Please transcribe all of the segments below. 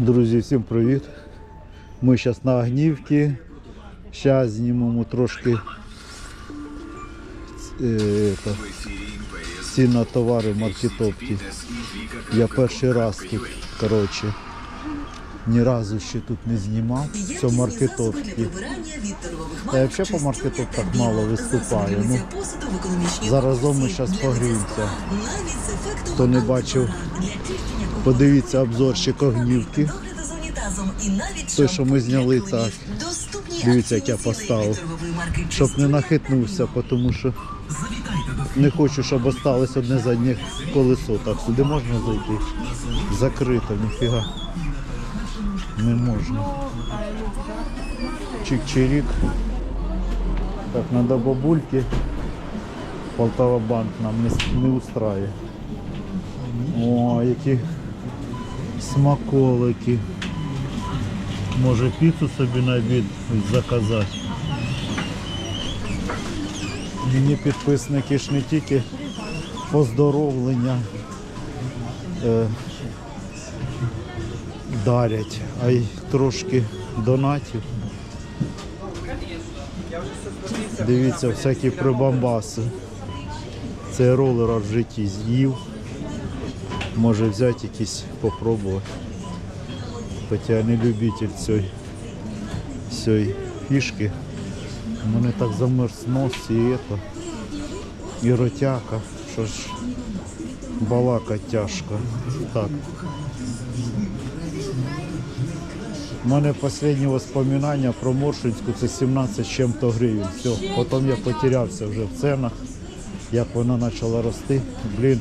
Друзі, всім привіт! Ми зараз на Огнівці. Зараз знімемо трошки е, ціни на товари в маркетопки. Я перший раз тут, коротше, ні разу ще тут не знімав. Це маркетопки. Я взагалі по маркетоптах мало виступаю. Ну, Заразом ми зараз погріємося. Хто не бачив, подивіться обзорчик Огнівки. Той, що ми зняли так. Дивіться, як я поставив. Щоб не нахитнувся, тому що не хочу, щоб осталось одне заднє колесо. Так, сюди можна зайти? Закрито, ніфіга. Не можна. Чик-чирік. Так, надо бабульки. Полтава банк нам не, не устраює. О, які смаколики. Може піцу собі на обід заказати. Мені підписники ж не тільки поздоровлення е, дарять, а й трошки донатів. Дивіться, всякі прибамбаси. Це ролера в житті з'їв. Може взяти якісь попробувати. Хоча я не любитель цієї, цієї фішки. У мене так замерз нос і это, і ротяка, що ж балакать тяжко. Так. У мене останнє воспоминання про Моршинську це 17 чим-то гривень. Все. Потім я потерявся вже в ценах, як вона почала рости. Блін.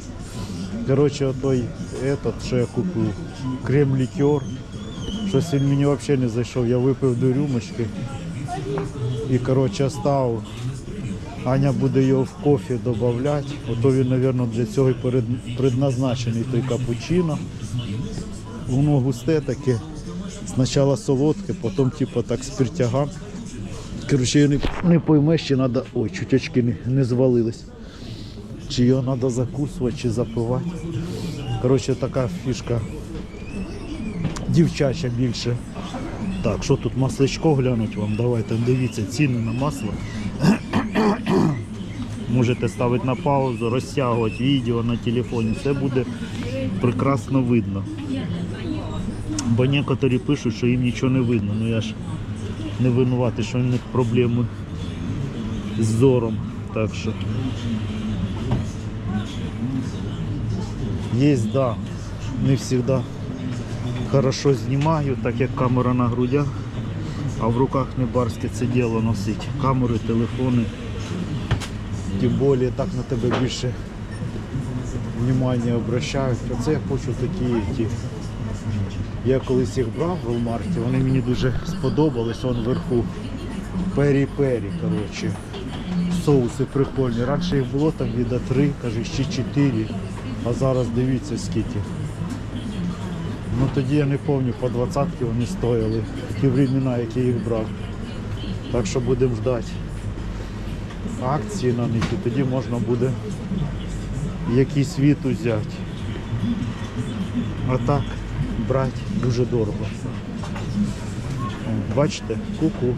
Коротше, отой этот, що я купив, крем-лікер. Щось він мені взагалі не зайшов. Я випив до рюмочки і коротше став. Аня буде його в кофе додавати. Ото він, мабуть, для цього і предназначений той капучино. Воно густе таке. Спочатку солодке, потім типу так спиртяга. Коротше, я не, не поймеш, чи треба. Ой, чуть не, не звалились. Чи його треба закусувати, чи запивати. Коротше, така фішка дівчача більше. Так, що тут масличко глянуть вам? Давайте дивіться ціни на масло. Можете ставити на паузу, розтягувати відео на телефоні. Все буде прекрасно видно. Бо некоторі пишуть, що їм нічого не видно. Ну я ж не винуватий, що у них проблеми з зором. Так що. Є, да, не завжди хорошо знімаю, так як камера на грудях, а в руках не барське це діло носить. Камери, телефони. Тим більше так на тебе більше внимання обращають. Оце я хочу такі. Ті. Я колись їх брав в Walmart, вони мені дуже сподобались, вон вверху пері-пері, коротше. Соуси прикольні. Раніше їх було там віда 3, каже, ще 4, а зараз дивіться скільки. Ну тоді я не пам'ятаю, по 20 вони стояли. Ті времена, які їх брав. Так що будемо ждати акції на них і тоді можна буде якийсь світ взяти. А так брати дуже дорого. Бачите, куку.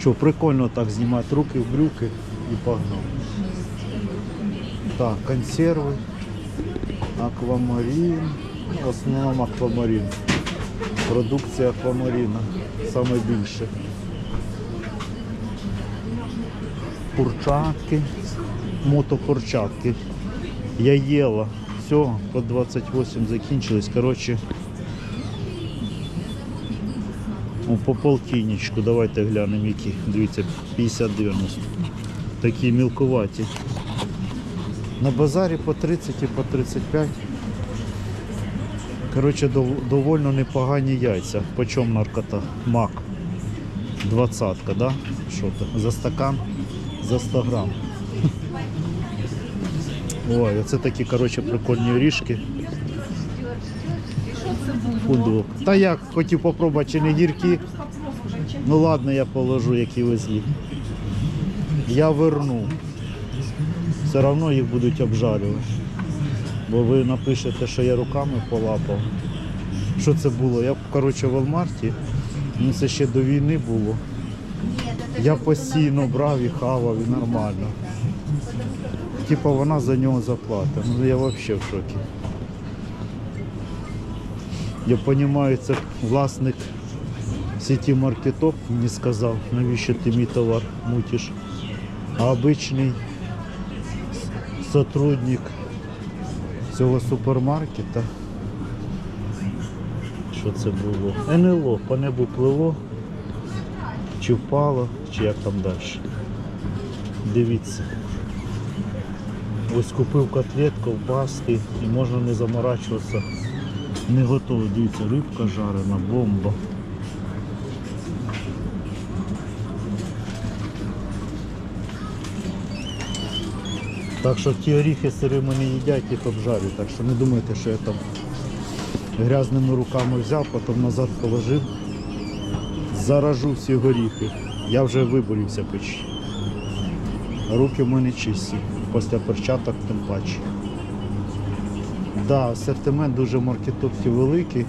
Що, прикольно так знімати руки в брюки і погнав. Так, консерви. Аквамарин. В основному аквамарин. Продукція аквамарина. Саме більше. Курчатки. Мотокурчатки. Я їла. Все, по 28 закінчилось. Коротше. О, по полтинничку. Давайте глянемо які. Дивіться, 50-90. Такі мілкуваті. На базарі по 30 і по 35. Коротше, дов- довольно непогані яйця. Почем наркота? Мак. Двадцатка, да? Що то? За стакан? За 100 грам. Ой, оце такі, коротше, прикольні орішки. Фудок. Та я хотів попробувати, чи не гіркі. Ну ладно, я положу, які везли. Я верну. Все одно їх будуть обжарювати. Бо ви напишете, що я руками полапав. Що це було? Я коротше в Walmart, ну це ще до війни було. Я постійно брав і хавав і нормально. Типа вона за нього заплатить. Ну я взагалі в шокі. Я розумію, це власник сіті маркетоп мені сказав, навіщо ти мій товар мутиш. А обичний сотрудник цього супермаркета. Що це було? НЛО, по небу плило, чи впало, чи як там далі. Дивіться. Ось купив котлет, ковбаски і можна не заморачуватися. Не готово. Дивіться, рибка жарена, бомба. Так що ті оріхи сирими не їдять, їх обжарюють. Так що не думайте, що я там грязними руками взяв, потім назад положив. Заражу всі горіхи. Я вже виборівся почти. Руки в мене чисті. Після перчаток тим паче. Да, асортимент дуже в великий.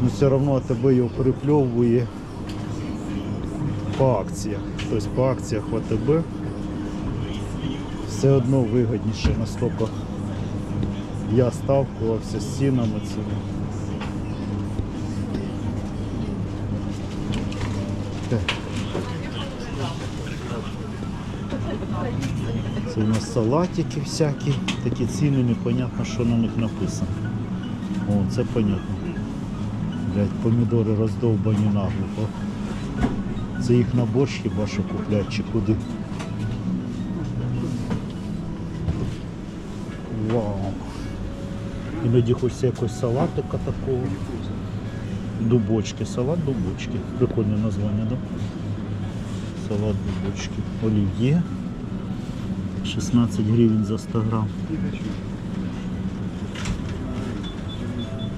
але все одно тебе його перепльовує по акціях. Тобто по акціях АТБ все одно вигідніше, наскільки я сталкувався з цінами цими. Це у нас салатики всякі, такі ціни, непонятно, що на них написано. О, це понятно. Блять, помідори роздовбані наглухо. Це їх на борщ хіба що куплять чи куди. Іноді хочеться якось салатика такого. Дубочки, салат дубочки. Прикольне названня, да? Салат дубочки. Олів'є. 16 гривень за 100 грам.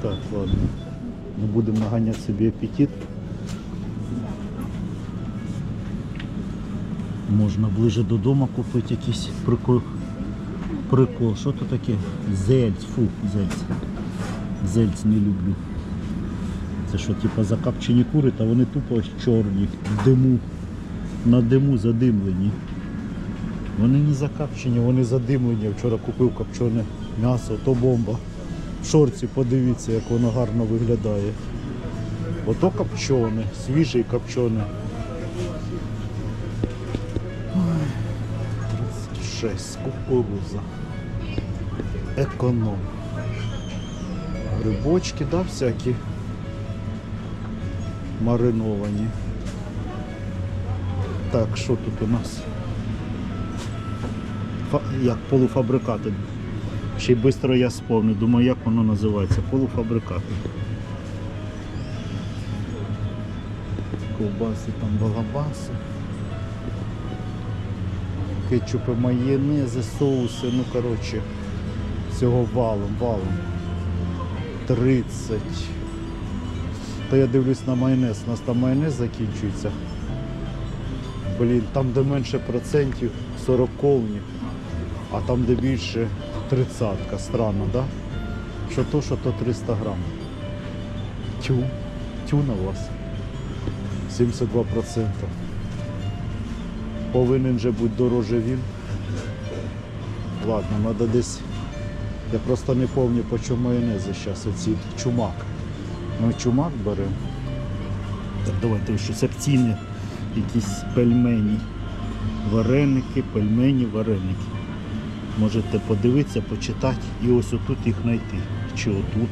Так, ладно. Не будемо наганяти собі апетит. Можна ближе додому купити якийсь прикол. Прикол. Що то таке? Зельц. Фу, зельц. Зельц не люблю. Це що, типа закапчені кури, та вони тупо чорні, в диму. На диму задимлені. Вони не закапчені, вони задимлені. Я Вчора купив копчене м'ясо, то бомба. В шорці подивіться, як воно гарно виглядає. Ото копчене, свіжий копчене. Ой, 36 кукуруза. Економ. Грибочки, да, всякі мариновані. Так, що тут у нас? Фа- як полуфабрикати. Ще й швидко я сповню. Думаю, як воно називається. Полуфабрикати. Ковбаси там балабаси. Кетчупи, майонези, соуси, ну коротше, всього валом, валом. 30. То я дивлюсь на майонез. У нас там майонез закінчується. Блін, там де менше процентів 40 ковні, а там де більше 30 Странно, да? Що то, що то 300 грам. Тю, тю на вас. 72%. Повинен же бути дороже він. Ладно, треба десь. Я просто не пам'ятаю, по чому майонези зараз оці чумак. Ми чумак беремо. Так, давайте щось акційне, якісь пельмені. Вареники, пельмені, вареники. Можете подивитися, почитати і ось отут їх знайти. Чи отут.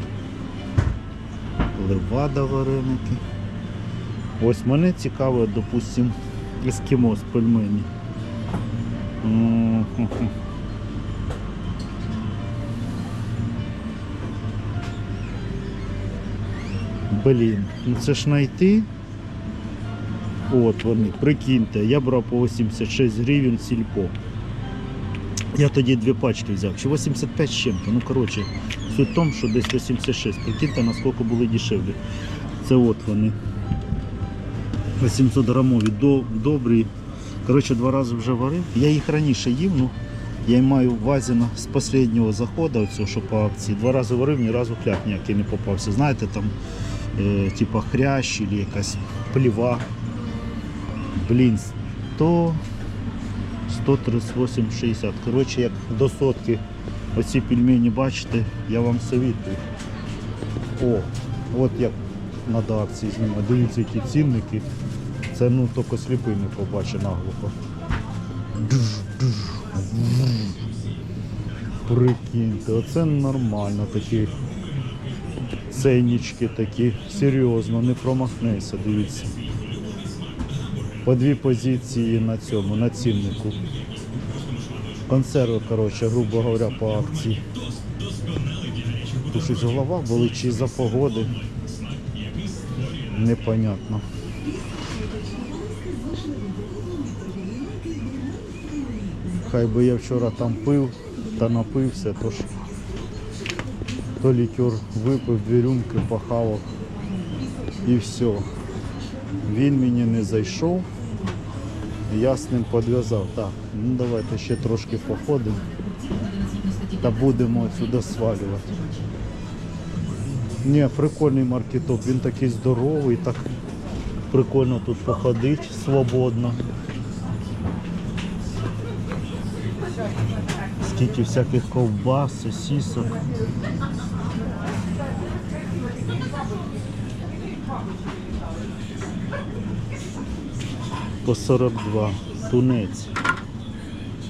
Левада вареники. Ось мене цікаво, допустим, ескімос пельмені. Блін, ну це ж знайти. От вони, прикиньте, я брав по 86 гривень сільпо. Я тоді дві пачки взяв, чи 85 з чим-то. Ну коротше, суть в тому, що десь 86. Прикиньте, наскільки були дешевлі. Це от вони. 800 грамові, добрі. Коротше, два рази вже варив. Я їх раніше їв, ну Я маю в увазі на, з останнього заходу, оцього, що по акції. Два рази варив, ні разу хляк ніякий не попався. Знаєте, там типа хрящ або якась пліва. Блін, 100, 138, 60. Коротше, як до сотки оці пельмені бачите, я вам совітую. О, от як на акції знімати. Дивіться, які цінники. Це ну тільки сліпий не побачить наглухо. Прикиньте, оце нормально такі ценнички такі. Серйозно, не промахнися, дивіться. По дві позиції на цьому, на ціннику. Консерви, коротше, грубо говоря, по акції. Щось голова болить чи за погоди. Непонятно. Хай би я вчора там пив та напився, то ж то лікер випив, дві рюмки, похавав і все. Він мені не зайшов, я з ним підв'язав. Так, ну давайте ще трошки походимо та будемо отсюди свалювати. Ні, прикольний маркетоп, він такий здоровий, так прикольно тут походити свободно. Скільки всяких ковбас, сосисок. По 42. Тунець.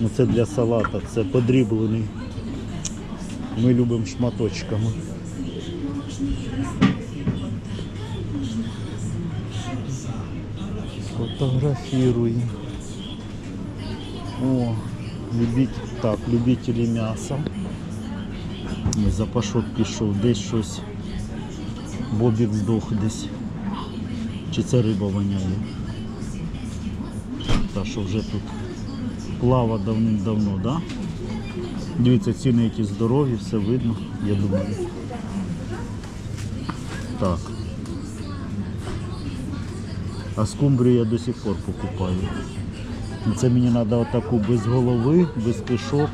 Ну це для салата, це подріблений. Ми любимо шматочками. Фотографируем. О, любить, так, любителі м'яса. Запашок пішов, десь щось. Бобік здох десь. Чи це риба воняє? Та що вже тут плава давним-давно, да? Дивіться, ціни які здорові, все видно, я думаю. Так. А скумбрію я до сих пор покупаю. Ну, Це мені треба отаку без голови, без кишок.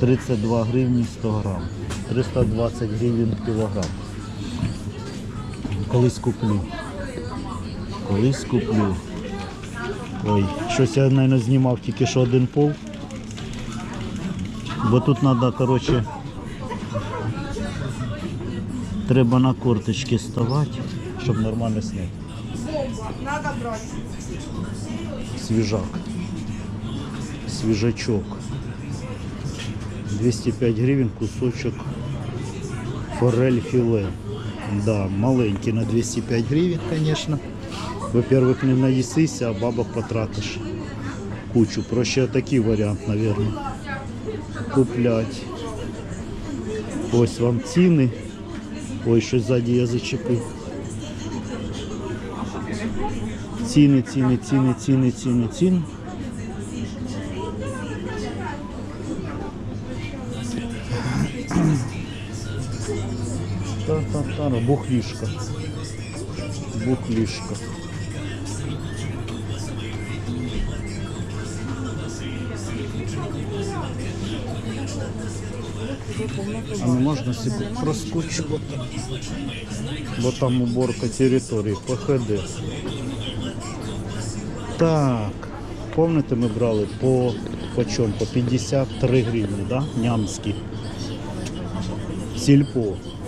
32 гривні 100 грам. 320 гривень кілограм. Колись куплю. Колись куплю. Ой, щось я, мабуть, знімав тільки що один пол. Бо тут треба, коротше, треба на корточки ставати, щоб нормально зняти. Свіжак. Свіжачок. 205 гривень кусочок форель філе. Да, маленький на 205 гривень, конечно. Во-первых, не наїсися, а бабок потратиш кучу. Проще такий варіант, наверное, куплять. Ось вам ціни. Ой, щось ззаді я зачепив. Ціни, ціни, ціни, ціни, ціни, ціни. Та-та-та, бухлішка. Бухлішка. А не можна собі проскочувати, бо там уборка території, ПХД. Так, помните, ми брали по, по чому? По 53 гривні, да? Нямські. Сільпо.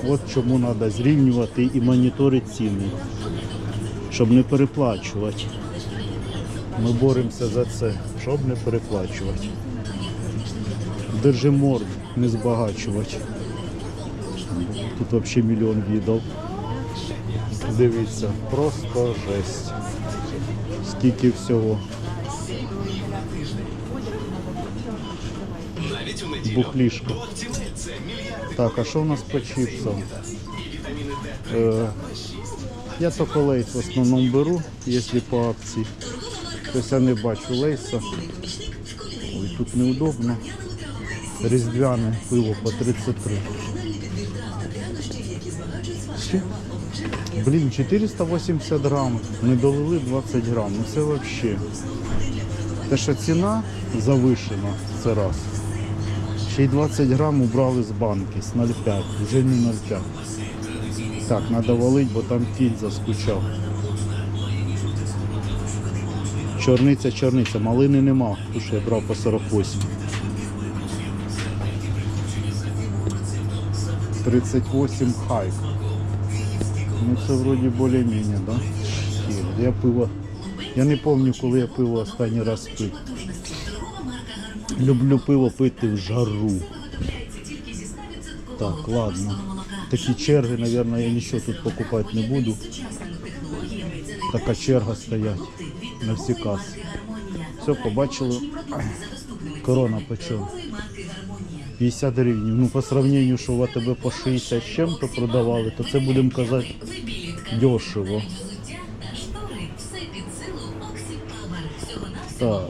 От чому треба зрівнювати і моніторити ціни, щоб не переплачувати. Ми боремося за це, щоб не переплачувати. Держи морду, не збагачувати. Тут взагалі мільйон віддав. Дивіться, просто жесть. Скільки всього. Бухлішка. Так, а що у нас по чипсам? Е, я тільки лейс в основному беру, якщо по акції. Тобто я не бачу лейса. Ой, тут неудобно. Різдвяне пиво по 33. Ще? Блін, 480 грам. Не долили 20 грам. Ну це взагалі. Те, що ціна завишена, це раз. Ще й 20 грам убрали з банки з 0,5, вже не 0,5. Так, треба валить, бо там кінь заскучав. Чорниця, чорниця, малини нема, ту що я брав по 48. 38 хайк. Ну це вроді більш-менш, да? Я пиво. Я не пам'ятаю, коли я пиво останній раз пив. Люблю пиво пити в жару. Так, ладно. Такі черги, мабуть, я нічого тут покупати не буду. Така черга стоять на всі каси. Все, побачили. Корона почем. 50 гривень. Ну, по сравнению, що в АТБ по 60 з чим-то продавали, то це будемо казати дешево. Так.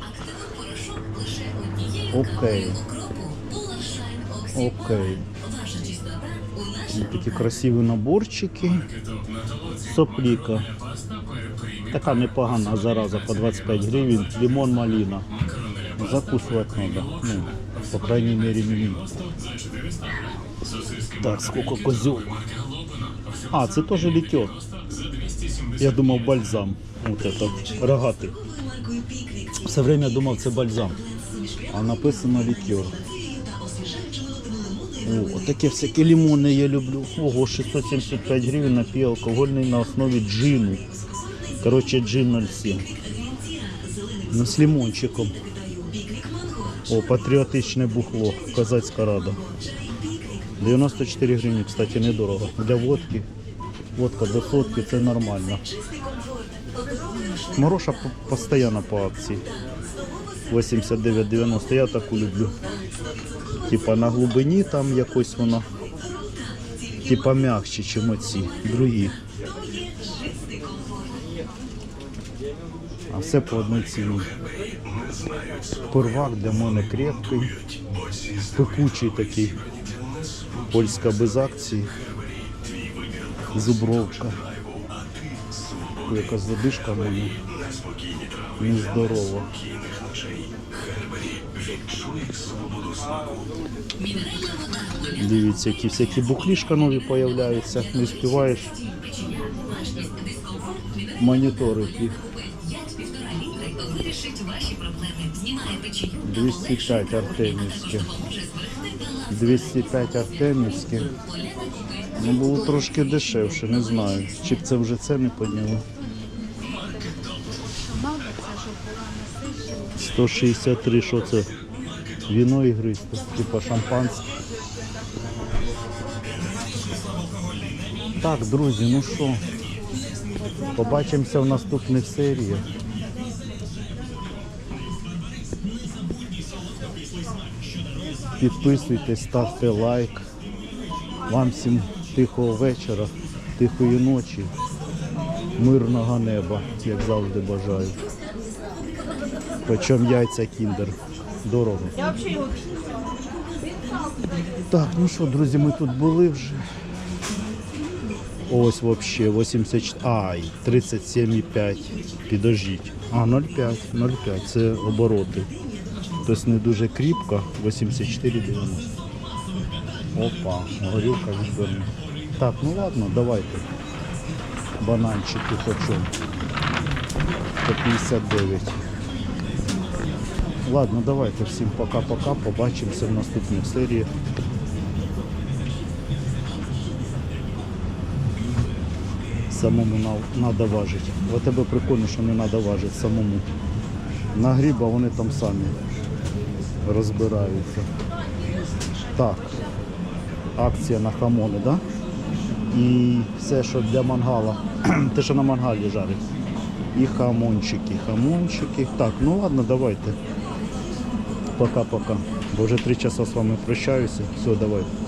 Окей. Окей. Такі красиві наборчики. Сопліка. Така непогана зараза по 25 гривень. Лимон малина. Закусывать надо. Ну, по крайней мере, мені. Так, сколько козел. А, це теж лікер. Я думав бальзам. Вот это, рогатий. Все время думав, це бальзам. А написано лікер. О, таке всякі лимони я люблю. Ого, 675 гривень напій алкогольний на основі джину. Короче, джин 07. Ну, з лимончиком. О, патріотичне бухло, козацька рада. 94 гривні, кстати, недорого. Для водки. Водка до сотки це нормально. Мороша по- постійно по акції. 89,90. Я таку люблю. Типа на глибині там якось вона. Типа м'якше, ніж оці. Другі. А все по одній ціні. Первак для мене крепкий, пекучий такий. Польська без акції. Зубровка. Якась задишка мені. Нездорова. Дивіться, які всякі бухлішка нові появляються. Не співаєш моніторити їх. 205 артемівське. 205 артемівське. Ну, було трошки дешевше, не знаю. Чи б це вже ціни підняли. 163, що це? Віно ігристе, типа шампанське. Так, друзі, ну що, побачимося в наступних серіях. Підписуйтесь, ставте лайк. Вам всім тихого вечора, тихої ночі, мирного неба, як завжди бажаю. Почем яйця кіндер. Дорого. Так, ну що, друзі, ми тут були вже. Ось вообще 84. Ай, 37,5. Підождіть. А, 0,5, 0,5. Це обороти. Тобто не дуже кріпко. 84,90. Опа, горілка відверну. Так, ну ладно, давайте. Бананчики почем. По 59. Ладно, давайте всім пока-пока. Побачимося в наступних серіях. Самому треба важити. В тебе прикольно, що не треба важити самому. На гріба вони там самі розбираються. Так, акція на хамони, да? І все, що для мангала. Те, що на мангалі жарить. І хамончики, хамончики. Так, ну ладно, давайте. Пока-пока. Бо вже три часа з вами прощаюся. Все, давайте.